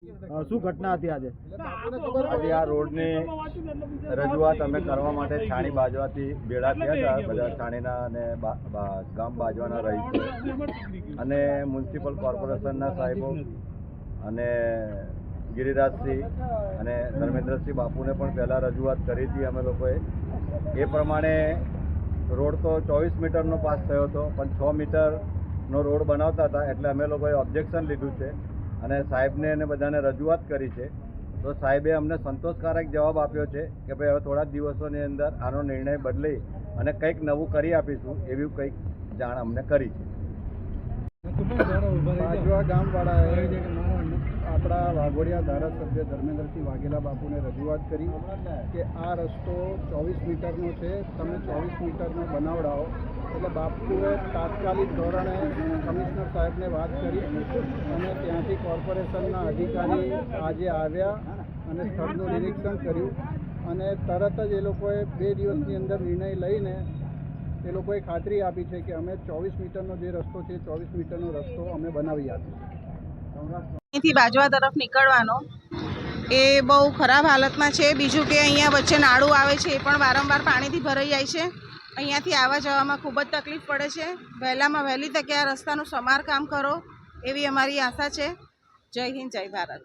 શું ઘટના હતી આજે? આજે આ રોડની રજૂઆત અમે કરવા માટે છાણી બાજવાથી ભેળા થયા હતા બધા છાણીના અને ગામ બાજવાના રહીશો અને મ્યુનિસિપલ કોર્પોરેશનના સાહેબો અને ગિરિરાજસિંહ અને ધર્મેન્દ્રસિંહ બાપુને પણ પહેલાં રજૂઆત કરી હતી અમે લોકોએ. એ પ્રમાણે રોડ તો ચોવીસ મીટરનો પાસ થયો હતો પણ છ મીટરનો રોડ બનાવતા હતા એટલે અમે લોકોએ ઓબ્જેક્શન લીધું છે. અને સાહેબને અને બધાને રજૂઆત કરી છે. તો સાહેબે અમને સંતોષકારક જવાબ આપ્યો છે કે ભાઈ હવે થોડા દિવસોની અંદર આનો નિર્ણય બદલી અને કંઈક નવું કરી આપીશું એવી કંઈક જાણ અમને કરી છે. આપણા વાઘોડિયા ધારાસભ્ય ધર્મેન્દ્રસિંહ વાઘેલા બાપુને રજૂઆત કરી કે આ રસ્તો ચોવીસ મીટરનો છે. તમે ચોવીસ મીટરનો બનાવડાવો. એટલે બાપુએ તાત્કાલિક ધોરણે કમિશનર સાહેબને વાત કરી અને ત્યાંથી કોર્પોરેશનના અધિકારી આજે આવ્યા અને સ્થળનું નિરીક્ષણ કર્યું. અને તરત જ એ લોકોએ બે દિવસની અંદર નિર્ણય લઈને એ લોકોએ ખાતરી આપી છે કે અમે ચોવીસ મીટરનો જે રસ્તો છે, ચોવીસ મીટરનો રસ્તો અમે બનાવી આપીશું. અહીંથી બાજવા તરફ નીકળવાનો એ બહુ ખરાબ હાલતમાં છે. બીજું કે અહીંયા વચ્ચે નાળું આવે છે, એ પણ વારંવાર પાણીથી ભરાઈ જાય છે. અહીંયાથી આવવા જવામાં ખૂબ જ તકલીફ પડે છે. વહેલામાં વહેલી તકે આ રસ્તાનું સમારકામ કરો એવી અમારી આશા છે. જય હિન્દ, જય ભારત.